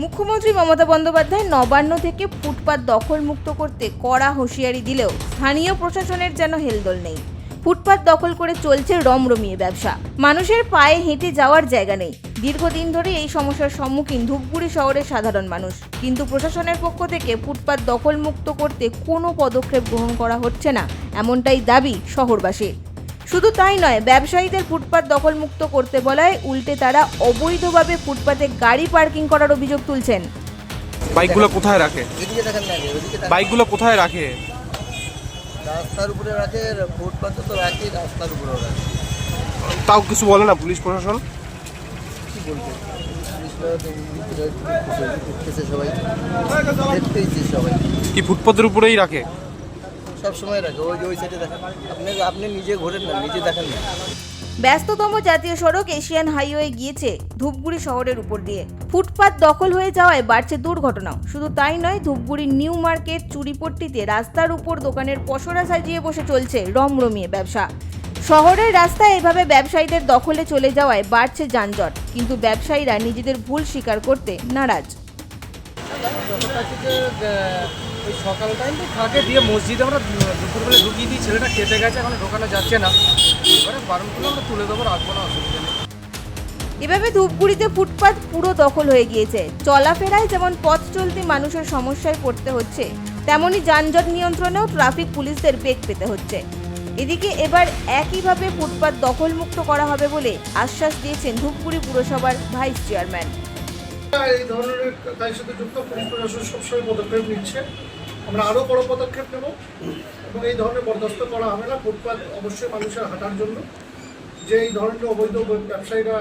মুখ্যমন্ত্রী মমতা বন্দ্যোপাধ্যায় নবান্ন থেকে ফুটপাত দখল মুক্ত করতে কড়া হুঁশিয়ারি দিলেও স্থানীয় প্রশাসনের যেন হেলদোল নেই। ফুটপাত দখল করে চলছে রমরমিয়ে ব্যবসা। মানুষের পায়ে হেঁটে যাওয়ার জায়গা নেই। দীর্ঘদিন ধরে এই সমস্যার সম্মুখীন ধূপগুড়ি শহরের সাধারণ মানুষ। কিন্তু প্রশাসনের পক্ষ থেকে ফুটপাত দখল মুক্ত করতে কোনো পদক্ষেপ গ্রহণ করা হচ্ছে না, এমনটাই দাবি শহরবাসীর। শুধু তাই নয় ব্যবসায়ীদের ফুটপাত দখলমুক্ত করতে বলায় উল্টে তারা অবৈধভাবে ফুটপাতে গাড়ি পার্কিং করার অভিযোগ তুলছেন। বাইকগুলো কোথায় রাখে? এদিকে দেখেন না ওদিকে বাইকগুলো কোথায় রাখে? রাস্তার উপরে রাখে ফুটপাতে তো রাখি রাস্তার উপরেও রাখে। তাও কিছু বলে না পুলিশ প্রশাসন? কি বলবে? পুলিশরা তো ভিতরে দেখতেছে সবাই দেখতেইছে সবাই। কি ফুটপাতের উপরেই রাখে? সব সময় রাখে। ওই ওই সাইডে দেখেন। আপনি আপনি নিজে ঘোরেন না নিজে দেখেন না। ব্যস্ততম জাতীয় সড়ক এশিয়ান হাইওয়ে গিয়েছে ধূপগুড়ি শহরের উপর দিয়ে। ফুটপাত দখল হয়ে যাওয়ায় বাড়ছে দুর্ঘটনাও। শুধু তাই নয় ধূপগুড়ি নিউ মার্কেট চুরিপট্টিতে রাস্তার উপর দোকানের পসরা সাজিয়ে বসে চলছে রমরমিয়ে ব্যবসা। শহরের রাস্তায় এভাবে ব্যবসায়ীদের দখলে চলে যাওয়ায় বাড়ছে যানজট কিন্তু ব্যবসায়ীরা নিজেদের ভুল স্বীকার করতে নারাজ। ওই সকাল টাইম তো থাকে, দিয়ে মসজিদে আমরা দুপুরবেলা ঢুকিয়ে দিই, ছেলেটা কেটে গেছে, এখন ঢোকানো যাচ্ছে না। এবারে বারণ করলে আমরা তুলে দেবো, রাখব না, অসুবিধা নেই। এভাবে ধূপগুড়িতে ফুটপাত পুরো দখল হয়ে গিয়েছে। চলাফেরায় যেমন পথ চলতি মানুষের সমস্যায় পড়তে হচ্ছে, তেমনি যানজট নিয়ন্ত্রণেও ট্রাফিক পুলিশদের বেগ পেতে হচ্ছে। এদিকে এবার একইভাবে ফুটপাত দখলমুক্ত করা হবে বলে আশ্বাস দিয়েছেন ধূপগুড়ি পুরসভার ভাইস চেয়ারম্যান। এই ধরনের কাজের সাথে যুক্ত পুলিশ প্রশাসন সবসময় পদক্ষেপ নিচ্ছে। আমরা আরও বড় পদক্ষেপ নেব এবং এই ধরনের বরদাস্ত করা হবে না। ফুটপাত অবশ্যই মানুষের হাঁটার জন্য। যে এই ধরনের অবৈধ ব্যবসায়ীরা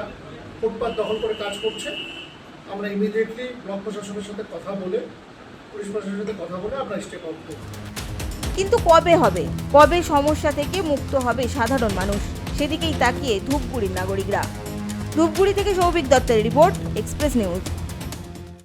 ফুটপাত দখল করে কাজ করছে, আমরা ইমিডিয়েটলি ব্লক প্রশাসনের সাথে কথা বলে, পুলিশ প্রশাসনের সাথে কথা বলে আমরা স্টেপ আউট করব। কিন্তু কবে হবে? কবে সমস্যা থেকে মুক্ত হবে সাধারণ মানুষ? সেদিকেই তাকিয়ে ধূপগুড়ির নাগরিকরা। ধূপগুড়ি থেকে সৌভিক দত্তের রিপোর্ট এক্সপ্রেস নিউজ